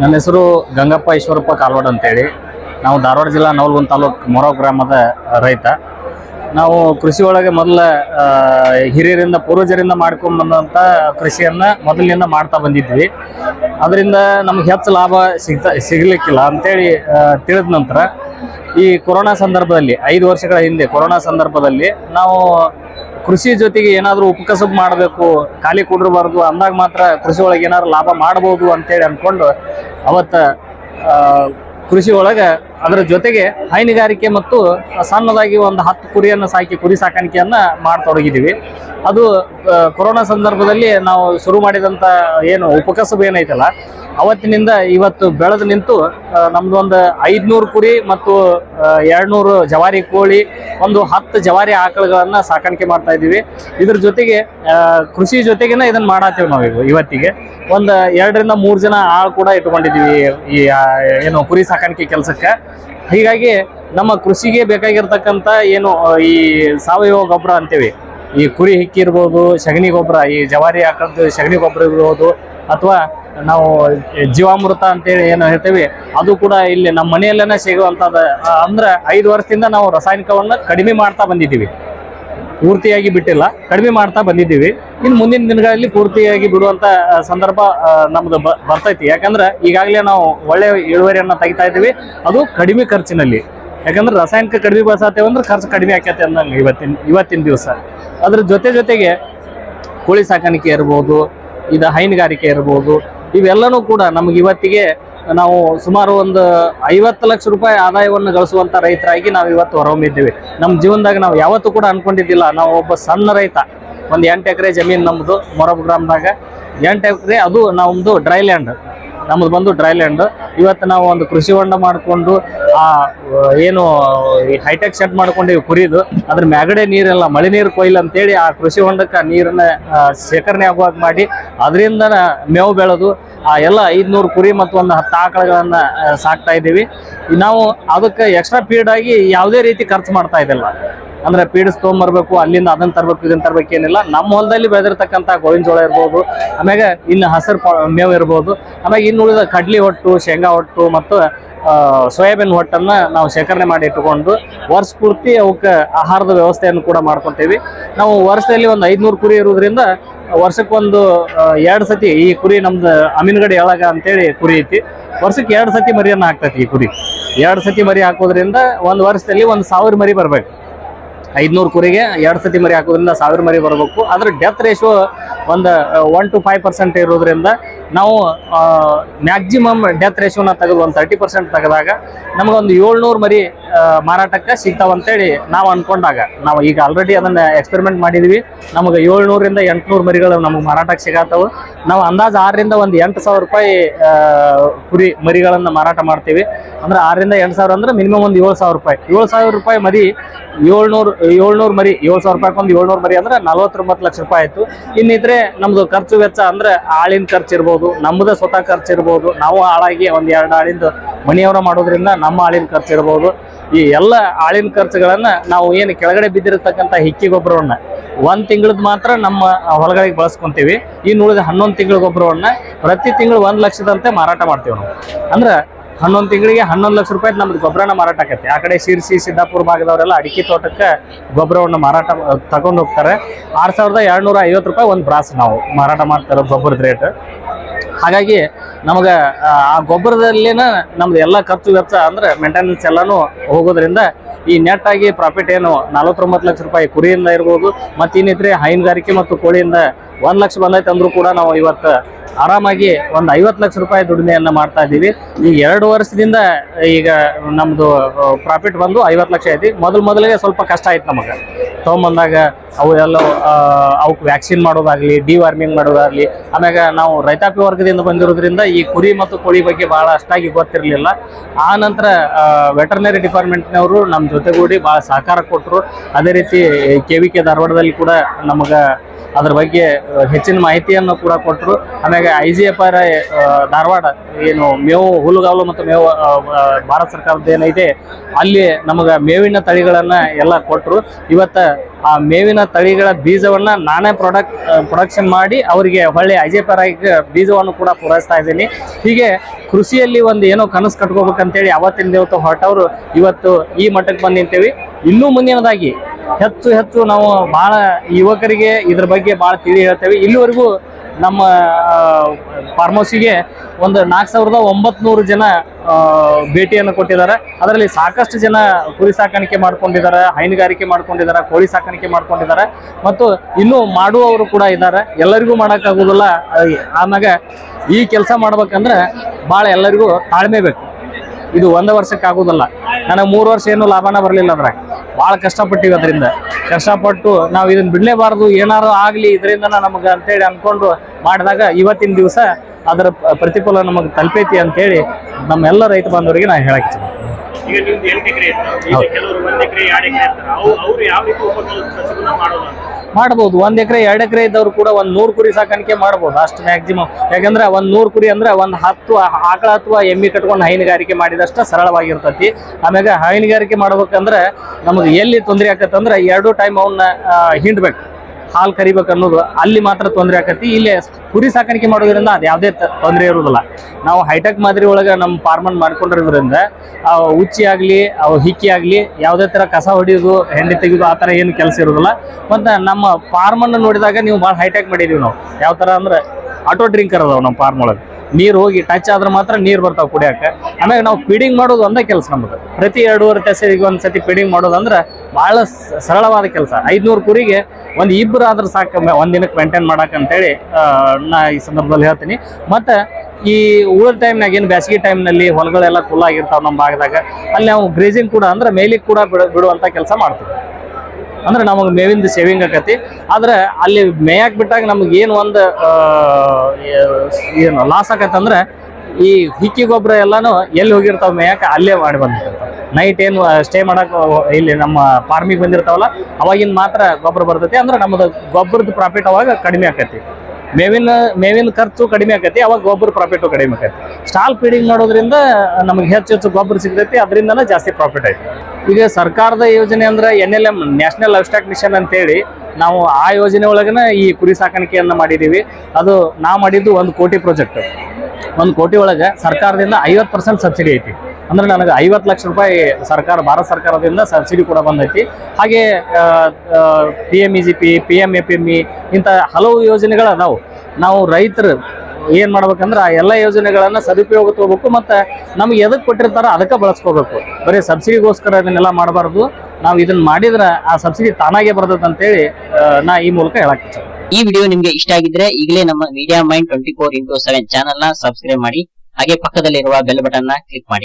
ನನ್ನ ಹೆಸರು ಗಂಗಪ್ಪ ಈಶ್ವರಪ್ಪ ಕಾಲ್ವಾಡ್ ಅಂತೇಳಿ. ನಾವು ಧಾರವಾಡ ಜಿಲ್ಲಾ ನವಲಗುಂದ ತಾಲೂಕು ಮೊರೋ ಗ್ರಾಮದ ರೈತ. ನಾವು ಕೃಷಿ ಒಳಗೆ ಮೊದಲ ಹಿರಿಯರಿಂದ, ಪೂರ್ವಜರಿಂದ ಮಾಡ್ಕೊಂಡ್ ಬಂದಂಥ ಕೃಷಿಯನ್ನ ಮೊದಲಿನಿಂದ ಮಾಡ್ತಾ ಬಂದಿದ್ವಿ. ಅದರಿಂದ ನಮ್ಗೆ ಹೆಚ್ಚು ಲಾಭ ಸಿಗ್ತಾ, ಸಿಗಲಿಕ್ಕಿಲ್ಲ ಅಂತೇಳಿ ತಿಳಿದ ನಂತರ ಈ ಕೊರೋನಾ ಸಂದರ್ಭದಲ್ಲಿ, ಐದು ವರ್ಷಗಳ ಹಿಂದೆ ಕೊರೋನಾ ಸಂದರ್ಭದಲ್ಲಿ ನಾವು ಕೃಷಿ ಜೊತೆಗೆ ಏನಾದರೂ ಉಪಕಸಬು ಮಾಡಬೇಕು, ಖಾಲಿ ಕುಂಡ್ರಬಾರ್ದು ಅಂದಾಗ ಮಾತ್ರ ಕೃಷಿ ಒಳಗೆ ಏನಾದ್ರು ಲಾಭ ಮಾಡ್ಬೋದು ಅಂತೇಳಿ ಅಂದ್ಕೊಂಡು ಅವತ್ತ ಕೃಷಿ ಒಳಗೆ ಅದರ ಜೊತೆಗೆ ಹೈನುಗಾರಿಕೆ ಮತ್ತು ಸಣ್ಣದಾಗಿ ಒಂದು ಹತ್ತು ಕುರಿಯನ್ನು ಸಾಕಿ, ಕುರಿ ಸಾಕಾಣಿಕೆಯನ್ನ ಮಾಡತೊಡಗಿದ್ದೀವಿ. ಅದು ಕೊರೋನಾ ಸಂದರ್ಭದಲ್ಲಿ ನಾವು ಶುರು ಮಾಡಿದಂಥ ಏನು ಉಪಕಸಬು ಏನೈತಲ್ಲ ಅವತ್ತಿನಿಂದ ಇವತ್ತು ಬೆಳೆದು ನಿಂತು ನಮ್ದು ಒಂದು ಐದ್ನೂರು ಕುರಿ ಮತ್ತು ಎರಡ್ನೂರು ಜವಾರಿ ಕೋಳಿ, ಒಂದು ಹತ್ತು ಜವಾರಿ ಆಕಳುಗಳನ್ನ ಸಾಕಾಣಿಕೆ ಮಾಡ್ತಾ ಇದ್ದೀವಿ. ಇದ್ರ ಜೊತೆಗೆ ಕೃಷಿ ಜೊತೆಗೇನೆ ಇದನ್ನ ಮಾಡತ್ತೀವಿ ನಾವು ಇವತ್ತಿಗೆ. ಒಂದು ಎರಡರಿಂದ ಮೂರು ಜನ ಆಳು ಕೂಡ ಇಟ್ಕೊಂಡಿದ್ದೀವಿ ಈ ಏನು ಕುರಿ ಸಾಕಾಣಿಕೆ ಕೆಲಸಕ್ಕೆ. ಹೀಗಾಗಿ ನಮ್ಮ ಕೃಷಿಗೆ ಬೇಕಾಗಿರ್ತಕ್ಕಂಥ ಏನು ಈ ಸಾವಯವ ಗೊಬ್ಬರ ಅಂತೀವಿ. ಈ ಕುರಿ ಹಿಕ್ಕಿ ಇರ್ಬೋದು, ಸಗಣಿ ಗೊಬ್ಬರ, ಈ ಜವಾರಿ ಆಕಳದ್ದು ಸಗಣಿ ಗೊಬ್ಬರ ಇರ್ಬೋದು ಅಥವಾ ನಾವು ಜೀವಾಮೃತ ಅಂತೇಳಿ ಏನು ಹೇಳ್ತೇವೆ, ಅದು ಕೂಡ ಇಲ್ಲಿ ನಮ್ಮ ಮನೆಯಲ್ಲೇನೆ ಸಿಗುವಂಥದ್ದು ಅಂದ್ರೆ ಐದು ವರ್ಷದಿಂದ ನಾವು ರಾಸಾಯನಿಕವನ್ನು ಕಡಿಮೆ ಮಾಡ್ತಾ ಬಂದಿದ್ದೀವಿ. ಪೂರ್ತಿಯಾಗಿ ಬಿಟ್ಟಿಲ್ಲ, ಕಡಿಮೆ ಮಾಡ್ತಾ ಬಂದಿದ್ದೀವಿ. ಇನ್ನು ಮುಂದಿನ ದಿನಗಳಲ್ಲಿ ಪೂರ್ತಿಯಾಗಿ ಬಿಡುವಂತ ಸಂದರ್ಭ ನಮ್ದು ಬರ್ತೈತಿ. ಯಾಕಂದ್ರೆ ಈಗಾಗಲೇ ನಾವು ಒಳ್ಳೆಯ ಇಳುವರಿಯನ್ನು ತೆಗಿತಾ ಇದ್ದೀವಿ. ಅದು ಕಡಿಮೆ ಖರ್ಚಿನಲ್ಲಿ. ಯಾಕಂದ್ರೆ ರಾಸಾಯನಿಕ ಕಡಿಮೆ ಬಳಸತ್ತೇವೆ ಅಂದ್ರೆ ಖರ್ಚು ಕಡಿಮೆ ಆಕೈತೆ ಅಂದಂಗೆ ಇವತ್ತಿನ ಇವತ್ತಿನ ದಿವಸ. ಅದ್ರ ಜೊತೆ ಜೊತೆಗೆ ಕೋಳಿ ಸಾಕಾಣಿಕೆ ಇರ್ಬೋದು ಇದು ಹೈನುಗಾರಿಕೆ ಇರ್ಬೋದು, ಇವೆಲ್ಲನೂ ಕೂಡ ನಮ್ಗೆ ಇವತ್ತಿಗೆ ನಾವು ಸುಮಾರು ಒಂದು ಐವತ್ತು ಲಕ್ಷ ರೂಪಾಯಿ ಆದಾಯವನ್ನು ಗಳಿಸುವಂತ ರೈತರಾಗಿ ನಾವು ಇವತ್ತು ಹೊರಹೊಮ್ಮಿದ್ದೀವಿ. ನಮ್ಮ ಜೀವನದಾಗ ನಾವು ಯಾವತ್ತೂ ಕೂಡ ಅನ್ಕೊಂಡಿದ್ದಿಲ್ಲ, ನಾವು ಒಬ್ಬ ಸಣ್ಣ ರೈತ, ಒಂದು ಎಂಟು ಎಕರೆ ಜಮೀನು ನಮ್ಮದು ಮೊರಬ್ ಗ್ರಾಮದಾಗ. ಎಂಟು ಎಕರೆ ಅದು ನಮ್ಮದು ಡ್ರೈ ಲ್ಯಾಂಡ್ ನಮ್ಮದು ಬಂದು ಡ್ರೈಲ್ಯಾಂಡ್ ಇವತ್ತು ನಾವು ಒಂದು ಕೃಷಿ ಹೊಂಡ ಮಾಡಿಕೊಂಡು, ಆ, ಏನು, ಈ ಹೈಟೆಕ್ ಸೆಟ್ ಮಾಡ್ಕೊಂಡಿವಿ ಕುರಿದು, ಅದ್ರ ಮ್ಯಾಗಡೆ ನೀರೆಲ್ಲ, ಮಳೆ ನೀರು ಕೊಯ್ಲು ಅಂತೇಳಿ ಆ ಕೃಷಿ ಹೊಂಡಕ್ಕೆ ನೀರನ್ನ ಶೇಖರಣೆ ಆಗುವಾಗ ಮಾಡಿ ಅದರಿಂದ ಮೇವು ಬೆಳೆದು, ಆ, ಎಲ್ಲ ಐದ್ನೂರು ಕುರಿ ಮತ್ತು ಒಂದು ಹತ್ತು ಆಕಳುಗಳನ್ನು ಸಾಕ್ತಾ ಇದ್ದೀವಿ. ನಾವು ಅದಕ್ಕೆ ಎಕ್ಸ್ಟ್ರಾ ಪೀಡ್ ಆಗಿ ಯಾವುದೇ ರೀತಿ ಖರ್ಚು ಮಾಡ್ತಾ ಇದ್ದಿಲ್ಲ. ಅಂದ್ರೆ ಪೀಡಿಸ್ ತೊಗೊಂಬರ್ಬೇಕು, ಅಲ್ಲಿಂದ ಅದನ್ನ ತರಬೇಕು, ಇದನ್ನ ತರಬೇಕು ಏನಿಲ್ಲ. ನಮ್ಮ ಹೊಲದಲ್ಲಿ ಬೆಳೆದಿರ್ತಕ್ಕಂಥ ಗೋವಿನ ಜೋಳ ಇರ್ಬೋದು, ಆಮ್ಯಾಗ ಇನ್ನು ಹಸಿರು ಮೇವು ಇರ್ಬೋದು. ಆಮೇಲೆ ಇನ್ನು ಉಳಿದ ಕಡ್ಲಿ ಹೊಟ್ಟು, ಶೇಂಗಾ ಹೊಟ್ಟು ಮತ್ತು ಸೋಯಾಬೀನ್ ಹೊಟ್ಟನ್ನು ನಾವು ಶೇಖರಣೆ ಮಾಡಿ ಇಟ್ಟುಕೊಂಡು, ವರ್ಷ ಪೂರ್ತಿ ಅವಕ್ಕೆ ಆಹಾರದ ವ್ಯವಸ್ಥೆಯನ್ನು ಕೂಡ ಮಾಡ್ಕೊತೀವಿ. ನಾವು ವರ್ಷದಲ್ಲಿ ಒಂದು ಐದುನೂರು ಕುರಿ ಇರೋದ್ರಿಂದ ವರ್ಷಕ್ಕೊಂದು ಎರಡು ಸತಿ ಈ ಕುರಿ ನಮ್ದು ಅಮೀನ್ಗಡೆ ಎಳಗ ಅಂತೇಳಿ ಕುರಿ ಐತಿ. ವರ್ಷಕ್ಕೆ ಎರಡು ಸತಿ ಮರಿಯನ್ನು ಹಾಕ್ತೈತಿ ಈ ಕುರಿ. ಎರಡು ಸತಿ ಮರಿ ಹಾಕೋದ್ರಿಂದ ಒಂದು ವರ್ಷದಲ್ಲಿ ಒಂದು ಸಾವಿರ ಮರಿ ಬರ್ಬೇಕು. ಐದ್ನೂರು ಕುರಿಗೆ ಎರಡು ಸತಿ ಮರಿ ಹಾಕೋದ್ರಿಂದ ಸಾವಿರ ಮರಿ ಬರಬೇಕು. ಅದ್ರ ಡೆತ್ ರೇಷೋ ಒಂದು ಒನ್ ಟು ಫೈವ್ ಪರ್ಸೆಂಟ್ ಇರೋದ್ರಿಂದ ನಾವು ಮ್ಯಾಕ್ಸಿಮಮ್ ಡೆತ್ ರೇಷೋನ ತೆಗೆದು ಒಂದು ತರ್ಟಿ ಪರ್ಸೆಂಟ್ ತೆಗೆದಾಗ ನಮಗೊಂದು ಏಳ್ನೂರು ಮರಿ ಆ, ಸಿಗ್ತಾವ ಅಂತೇಳಿ ನಾವು ಅನ್ಕೊಂಡಾಗ. ನಾವು ಈಗ ಆಲ್ರೆಡಿ ಅದನ್ನ ಎಕ್ಸ್ಪೆರಿಮೆಂಟ್ ಮಾಡಿದ್ವಿ. ನಮಗೆ ಏಳ್ನೂರಿಂದ ಎಂಟುನೂರು ಮರಿಗಳು ನಮಗೆ ಮಾರಾಟಕ್ಕೆ ಸಿಗತ್ತವು ನಾವು ಅಂದಾಜು ಆರರಿಂದ ಒಂದು ಎಂಟು ಸಾವಿರ ರೂಪಾಯಿ ಕುರಿ ಮರಿಗಳನ್ನು ಮಾರಾಟ ಮಾಡ್ತೀವಿ. ಅಂದ್ರೆ ಆರರಿಂದ ಎಂಟು ಸಾವಿರ ಅಂದ್ರೆ ಮಿನಿಮಮ್ ಒಂದು ಏಳು ಸಾವಿರ ರೂಪಾಯಿ. ಏಳು ಸಾವಿರ ರೂಪಾಯಿ ಮರಿ ಏಳ್ನೂರು ಏಳ್ನೂರು ಮರಿ ಏಳು ಸಾವಿರ ರೂಪಾಯಿ ಒಂದು ಏಳ್ನೂರು ಮರಿ ಅಂದ್ರೆ ನಲವತ್ತೊಂಬತ್ತು ಲಕ್ಷ ರೂಪಾಯಿ ಆಯ್ತು. ಇನ್ನಿದ್ರೆ ನಮ್ದು ಖರ್ಚು ವೆಚ್ಚ ಅಂದ್ರೆ ಆಳಿನ ಖರ್ಚು ಇರ್ಬೋದು ನಮ್ಮದೇ ಸ್ವತಃ ಖರ್ಚು ಇರ್ಬೋದು. ನಾವು ಆಳಾಗಿ ಒಂದು ಎರಡು ಆಳಿಂದ ಮನೆಯವರ ಮಾಡೋದ್ರಿಂದ ನಮ್ಮ ಆಳಿನ ಖರ್ಚು ಇರ್ಬೋದು. ಈ ಎಲ್ಲ ಆಳಿನ ಖರ್ಚುಗಳನ್ನು ನಾವು ಏನು ಕೆಳಗಡೆ ಬಿದ್ದಿರತಕ್ಕಂಥ ಹಿಕ್ಕಿ ಗೊಬ್ಬರವನ್ನ ಒಂದು ತಿಂಗಳದ್ದು ಮಾತ್ರ ನಮ್ಮ ಹೊಲಗಳಿಗೆ ಬಳಸ್ಕೊತೀವಿ. ಈ ಉಳಿದ ಹನ್ನೊಂದು ತಿಂಗಳ ಗೊಬ್ಬರವನ್ನ ಪ್ರತಿ ತಿಂಗಳು ಒಂದು ಲಕ್ಷದಂತೆ ಮಾರಾಟ ಮಾಡ್ತೀವಿ ನಾವು. ಅಂದ್ರ ಹನ್ನೊಂದು ತಿಂಗಳಿಗೆ ಹನ್ನೊಂದು ಲಕ್ಷ ರೂಪಾಯಿ ನಮ್ದು ಗೊಬ್ಬರನ ಮಾರಾಟ ಆಕೈತಿ. ಆ ಕಡೆ ಶಿರ್ಸಿ, ಸಿದ್ದಾಪುರ ಭಾಗದವರೆಲ್ಲ ಅಡಿಕೆ ತೋಟಕ್ಕೆ ಗೊಬ್ಬರವನ್ನು ಮಾರಾಟ ತಗೊಂಡು ಹೋಗ್ತಾರೆ. ಆರು ಸಾವಿರದ ಎರಡ್ನೂರ ಐವತ್ತು ರೂಪಾಯಿ ಒಂದು ಬ್ರಾಸ್ ನಾವು ಮಾರಾಟ ಮಾಡ್ತಾರೆ ಗೊಬ್ಬರದ ರೇಟ್ ಹಾಗಾಗಿ ನಮಗೆ, ಆ ಗೊಬ್ಬರದಲ್ಲಿನ ನಮ್ದು ಎಲ್ಲ ಖರ್ಚು ವೆಚ್ಚ ಅಂದ್ರೆ ಮೇಂಟೆನೆನ್ಸ್ ಎಲ್ಲಾನು ಹೋಗೋದ್ರಿಂದ ಈ ನೆಟ್ ಆಗಿ ಪ್ರಾಫಿಟ್ ಏನು ನಲವತ್ತೊಂಬತ್ತು ಲಕ್ಷ ರೂಪಾಯಿ ಕುರಿಯಿಂದ ಇರ್ಬೋದು ಮತ್ತು ಇನ್ನಿತರೆ ಹೈನುಗಾರಿಕೆ ಮತ್ತು ಕೋಳಿಯಿಂದ ಒಂದ್ ಲಕ್ಷ ಬಂದೈತೆ ಅಂದ್ರೂ ಕೂಡ ನಾವು ಇವತ್ತು ಆರಾಮಾಗಿ ಒಂದು ಐವತ್ತು ಲಕ್ಷ ರೂಪಾಯಿ ದುಡಿಮೆಯನ್ನ ಮಾಡ್ತಾ ಇದ್ದೀವಿ ಈಗ ಎರಡು ವರ್ಷದಿಂದ ಈಗ ನಮ್ದು ಪ್ರಾಫಿಟ್ ಬಂದು ಐವತ್ತು ಲಕ್ಷ ಐತಿ. ಮೊದಲು ಮೊದಲಿಗೆ ಸ್ವಲ್ಪ ಕಷ್ಟ ಆಯ್ತು ನಮಗೆ. ತೊಗೊಂಬಂದಾಗ ಅವು ಎಲ್ಲ ಅವಕ್ಕೆ ವ್ಯಾಕ್ಸಿನ್ ಮಾಡೋದಾಗ್ಲಿ ಡಿವಾರ್ಮಿಂಗ್ ಮಾಡೋದಾಗ್ಲಿ, ಆಮ್ಯಾಗ ನಾವು ರೈತಾಪಿ ವರ್ಗದಿಂದ ಬಂದಿರೋದ್ರಿಂದ ಈ ಕುರಿ ಮತ್ತು ಕೋಳಿ ಬಗ್ಗೆ ಬಹಳ ಅಷ್ಟಾಗಿ ಗೊತ್ತಿರಲಿಲ್ಲ. ಆ ನಂತರ ವೆಟರ್ನರಿ ಡಿಪಾರ್ಟ್ಮೆಂಟ್ನವರು ನಮ್ಮ ಜೊತೆಗೂಡಿ ಭಾಳ ಸಹಕಾರ ಕೊಟ್ಟರು ಅದೇ ರೀತಿ ಕೆ ವಿ ಕೆ ಧಾರವಾಡದಲ್ಲಿ ಕೂಡ ನಮಗೆ ಅದ್ರ ಬಗ್ಗೆ ಹೆಚ್ಚಿನ ಮಾಹಿತಿಯನ್ನು ಕೂಡ ಕೊಟ್ಟರು. ಆಮೇಲೆ I G F R Dharwad, ಏನು ಮೇವು ಹುಲ್ಲುಗಾವಲು ಮತ್ತು ಮೇವು ಭಾರತ ಸರ್ಕಾರದ ಏನೈತೆ, ಅಲ್ಲಿ ನಮಗೆ ಮೇವಿನ ತಳಿಗಳನ್ನು ಎಲ್ಲ ಕೊಟ್ಟರು ಇವತ್ತು ಆ ಮೇವಿನ ತಳಿಗಳ ಬೀಜವನ್ನು ನಾನೇ ಪ್ರಾಡಕ್ಟ್ ಪ್ರೊಡಕ್ಷನ್ ಮಾಡಿ ಅವರಿಗೆ ಹೊಳ್ಳಿ ಆರ್ ಬೀಜವನ್ನು ಕೂಡ ಪೂರೈಸ್ತಾ ಇದ್ದೀನಿ. ಹೀಗೆ ಕೃಷಿಯಲ್ಲಿ ಒಂದು ಏನೋ ಕನಸು ಕಟ್ಕೋಬೇಕಂತೇಳಿ ಅವತ್ತಿನ ದೇವತ್ತು ಹೊರಟವರು, ಇವತ್ತು ಈ ಮಟ್ಟಕ್ಕೆ ಬಂದು ನಿಂತೇವಿ. ಇನ್ನೂ ಮುಂದಿನದಾಗಿ ಹೆಚ್ಚು ಹೆಚ್ಚು ನಾವು ಬಹಳ ಯುವಕರಿಗೆ ಇದ್ರ ಬಗ್ಗೆ ಬಹಳ ತಿಳಿ ಹೇಳ್ತೇವೆ. ಇಲ್ಲಿವರೆಗೂ ನಮ್ಮ ಫಾರ್ಮಸಿಗೆ ಒಂದು ನಾಲ್ಕು ಸಾವಿರದ ಒಂಬತ್ನೂರು ಜನ ಭೇಟಿಯನ್ನು ಕೊಟ್ಟಿದ್ದಾರೆ. ಅದರಲ್ಲಿ ಸಾಕಷ್ಟು ಜನ ಕುರಿ ಸಾಕಾಣಿಕೆ ಮಾಡ್ಕೊಂಡಿದ್ದಾರೆ, ಹೈನುಗಾರಿಕೆ ಮಾಡ್ಕೊಂಡಿದ್ದಾರೆ, ಕೋಳಿ ಸಾಕಾಣಿಕೆ ಮಾಡ್ಕೊಂಡಿದ್ದಾರೆ. ಮತ್ತು ಇನ್ನೂ ಮಾಡುವವರು ಕೂಡ ಇದ್ದಾರೆ. ಎಲ್ಲರಿಗೂ ಮಾಡೋಕ್ಕಾಗೋದಿಲ್ಲ ಆಮ್ಯಾಗ ಈ ಕೆಲಸ ಮಾಡ್ಬೇಕಂದ್ರೆ ಭಾಳ ಎಲ್ಲರಿಗೂ ತಾಳ್ಮೆ ಬೇಕು. ಇದು ಒಂದು ವರ್ಷಕ್ಕೆ ಆಗೋದಿಲ್ಲ ನನಗೆ ಮೂರು ವರ್ಷ ಏನು ಲಾಭನ ಬರಲಿಲ್ಲ ಅದ್ರಾಗ. ಭಾಳ ಕಷ್ಟಪಟ್ಟಿವಿ ಅದರಿಂದ. ಕಷ್ಟಪಟ್ಟು ನಾವು ಇದನ್ನ ಬಿಡಲೇಬಾರ್ದು ಏನಾರು ಆಗಲಿ ಇದರಿಂದ ನಮಗೆ ಅಂತೇಳಿ ಅಂದ್ಕೊಂಡು ಮಾಡಿದಾಗ ಇವತ್ತಿನ ದಿವಸ ಅದರ ಪ್ರತಿಫಲ ನಮಗೆ ತಲುಪೈತಿ ಅಂತೇಳಿ ನಮ್ಮೆಲ್ಲ ರೈತ ಬಾಂಧವರಿಗೆ ನಾನು ಹೇಳಕ್ಕೆ ಈಗ ನಿಮ್ದು ಎಂಟು ಎಕರೆ ಇತ್ತು ಈಗ ಕೆಲವರು ಒಂದ್ ಎಕರೆ ಎರಡು ಎಕರೆ ಇರ್ತಾರೆ ಅವು ಅವ್ರು ಯಾವ ರೀತಿ ಮಾಡೋದು ಮಾಡ್ಬೋದು. ಒಂದ್ ಎಕರೆ, ಎರಡು ಎಕರೆ ಇದ್ದವ್ರು ಕೂಡ ಒಂದ್ ನೂರು ಕುರಿ ಸಾಕಾಣಿಕೆ ಮಾಡ್ಬೋದು. ಅಷ್ಟು ಮ್ಯಾಕ್ಸಿಮಮ್ ಯಾಕಂದ್ರೆ ಒಂದ್ ನೂರು ಕುರಿ ಅಂದ್ರೆ ಒಂದ್ ಹತ್ತು ಆಕಳ ಅಥವಾ ಎಮ್ಮಿ ಕಟ್ಕೊಂಡು ಹೈನುಗಾರಿಕೆ ಮಾಡಿದಷ್ಟ ಸರಳವಾಗಿರ್ತತಿ. ಆಮ್ಯಾಗ ಹೈನುಗಾರಿಕೆ ಮಾಡ್ಬೇಕಂದ್ರೆ ನಮಗೆ ಎಲ್ಲಿ ತೊಂದರೆ ಆಕತ್ತಂದ್ರೆ ಎರಡು ಟೈಮ್ ಅವನ್ನ ಹಿಂಡ್ಬೇಕು. ಹಾಲು ಕರಿಬೇಕು ಅನ್ನೋದು ಅಲ್ಲಿ ಮಾತ್ರ ತೊಂದರೆ ಆಕತಿ. ಇಲ್ಲಿ ಕುರಿ ಸಾಕಾಣಿಕೆ ಮಾಡೋದ್ರಿಂದ ಅದು ಯಾವುದೇ ತೊಂದರೆ ಇರುವುದಿಲ್ಲ ನಾವು ಹೈಟೆಕ್ ಮಾದರಿ ಒಳಗೆ ನಮ್ಮ ಫಾರ್ಮನ್ ಮಾಡ್ಕೊಂಡಿರೋದ್ರಿಂದ ಉಚ್ಚಿ ಆಗಲಿ ಅವು ಹಿಕ್ಕಿ ಆಗಲಿ, ಯಾವುದೇ ಥರ ಕಸ ಹೊಡಿಯೋದು, ಹೆಂಡಿ ತೆಗೆಯೋದು, ಆ ಥರ ಏನು ಕೆಲಸ ಇರೋದಿಲ್ಲ. ಮತ್ತು ನಮ್ಮ ಫಾರ್ಮನ್ನು ನೋಡಿದಾಗ ನೀವು ಭಾಳ ಹೈಟೆಕ್ ಮಾಡಿದೀವಿ ನಾವು. ಯಾವ ಥರ ಅಂದ್ರೆ ಆಟೋ ಡ್ರಿಂಕರ್ ಅದಾವೆ ನಮ್ಮ ಫಾರ್ಮ್ ಒಳಗೆ. ನೀರು ಹೋಗಿ ಟಚ್ ಆದ್ರೆ ಮಾತ್ರ ನೀರು ಬರ್ತಾವೆ ಕುಡಿಯೋಕೆ ಆಮೇಲೆ ನಾವು ಫೀಡಿಂಗ್ ಮಾಡೋದು ಒಂದೇ ಕೆಲಸ ನಮ್ಗೆ ಪ್ರತಿ ಎರಡೂವರೆ ತಾಸಿಗೆ ಒಂದು ಸತಿ ಫೀಡಿಂಗ್ ಮಾಡೋದಂದ್ರೆ ಭಾಳ ಸರಳವಾದ ಕೆಲಸ. ಐದುನೂರು ಕುರಿಗೆ ಒಂದು ಇಬ್ಬರು ಆದ್ರೆ ಸಾಕು ಒಂದು ದಿನಕ್ಕೆ ಮೇಂಟೈನ್ ಮಾಡಕ್ಕೆ ಅಂತೇಳಿ ನಾ ಈ ಸಂದರ್ಭದಲ್ಲಿ ಹೇಳ್ತೀನಿ. ಮತ್ತು ಈ ಉಳಿದ ಟೈಮ್ನಾಗ ಏನು ಬೇಸಿಗೆ ಟೈಮ್ನಲ್ಲಿ ಹೊಲಗಳೆಲ್ಲ ಕುಲ್ಲಾಗಿರ್ತಾವೆ ನಮ್ಮ ಭಾಗದಾಗ, ಅಲ್ಲಿ ನಾವು ಗ್ರೇಜಿಂಗ್ ಕೂಡ ಅಂದ್ರೆ ಮೇಲಿಗೆ ಕೂಡ ಬಿಡು ಬಿಡುವಂಥ ಕೆಲಸ ಮಾಡ್ತೀವಿ. ಅಂದ್ರೆ ನಮಗೆ ಮೇವಿಂದ ಸೇವಿಂಗ್ ಆಕತಿ. ಆದ್ರೆ ಅಲ್ಲಿ ಮೇಯಕ್ ಬಿಟ್ಟಾಗ ನಮ್ಗೆ ಏನು ಒಂದು ಏನು ಲಾಸ್ ಆಕತ್ತಂದ್ರೆ ಈ ಹಿಕ್ಕಿ ಗೊಬ್ಬರ ಎಲ್ಲಾನು ಎಲ್ಲಿ ಹೋಗಿರ್ತಾವ ಮೇಯಕ್ಕೆ ಅಲ್ಲೇ ಮಾಡಿ ಬಂದಿರ್ತಾವ. ನೈಟ್ ಏನು ಸ್ಟೇ ಮಾಡಕ್ ಇಲ್ಲಿ ನಮ್ಮ ಫಾರ್ಮಿಗೆ ಬಂದಿರ್ತಾವಲ್ಲ ಅವಾಗಿನ ಮಾತ್ರ ಗೊಬ್ಬರ ಬರ್ತೈತಿ. ಅಂದ್ರೆ ನಮ್ಮದು ಗೊಬ್ಬರದ ಪ್ರಾಫಿಟ್ ಅವಾಗ ಕಡಿಮೆ ಆಕತಿ. ಮೇವಿನ ಮೇವಿನ ಖರ್ಚು ಕಡಿಮೆ ಆಕತಿ, ಅವಾಗ ಗೊಬ್ಬರ ಪ್ರಾಫಿಟು ಕಡಿಮೆ ಆಕತಿ. ಸ್ಟಾಲ್ ಫೀಡಿಂಗ್ ಮಾಡೋದ್ರಿಂದ ನಮಗೆ ಹೆಚ್ಚು ಹೆಚ್ಚು ಗೊಬ್ಬರ ಸಿಗ್ತೈತಿ, ಅದರಿಂದನೇ ಜಾಸ್ತಿ ಪ್ರಾಫಿಟ್ ಐತಿ ಈಗ ಸರ್ಕಾರದ ಯೋಜನೆ ಅಂದ್ರೆ N L M national livestock mission ಅಂತೇಳಿ ನಾವು ಆ ಯೋಜನೆ ಒಳಗನ ಈ ಕುರಿ ಸಾಕಾಣಿಕೆಯನ್ನ ಮಾಡಿದೀವಿ. ಅದು ನಾವು ಮಾಡಿದ್ದು ಒಂದು ಕೋಟಿ ಪ್ರಾಜೆಕ್ಟ್ ಒಂದು ಕೋಟಿ ಒಳಗೆ ಸರ್ಕಾರದಿಂದ ಐವತ್ತು ಪರ್ಸೆಂಟ್ ಸಬ್ಸಿಡಿ ಐತಿ. ಅಂದ್ರೆ ನನಗೆ ಐವತ್ತು ಲಕ್ಷ ರೂಪಾಯಿ ಸರ್ಕಾರ, ಭಾರತ ಸರ್ಕಾರದಿಂದ ಸಬ್ಸಿಡಿ ಕೂಡ ಬಂದೈತಿ. ಹಾಗೆ P M E G P P M A P M E ಇಂಥ ಹಲವು ಯೋಜನೆಗಳ ಅದಾವು. ನಾವು ರೈತರು ಏನ್ ಮಾಡ್ಬೇಕಂದ್ರೆ ಆ ಎಲ್ಲ ಯೋಜನೆಗಳನ್ನ ಸದುಪಯೋಗ ತಗೋಬೇಕು ಮತ್ತೆ ನಮ್ಗೆ ಎದಕ್ ಕೊಟ್ಟಿರ್ತಾರ ಅದಕ್ಕೆ ಬಳಸ್ಕೋಬೇಕು. ಬರೀ ಸಬ್ಸಿಡಿಗೋಸ್ಕರ ಇದನ್ನೆಲ್ಲ ಮಾಡಬಾರ್ದು. ನಾವು ಇದನ್ನ ಮಾಡಿದ್ರೆ ಆ ಸಬ್ಸಿಡಿ ತಾನಾಗೆ ಬರ್ತದೆ ಅಂತೇಳಿ ನಾ ಈ ಮೂಲಕ ಹೇಳಕ್ ಈ ವಿಡಿಯೋ ನಿಮ್ಗೆ ಇಷ್ಟ ಆಗಿದ್ರೆ ಈಗಲೇ ನಮ್ಮ media mind twenty four into seven ಚಾನಲ್ನ ಸಬ್ಸ್ಕ್ರೈಬ್ ಮಾಡಿ, ಹಾಗೆ ಪಕ್ಕದಲ್ಲಿರುವ ಬೆಲ್ ಬಟನ್ ಕ್ಲಿಕ್ ಮಾಡಿ.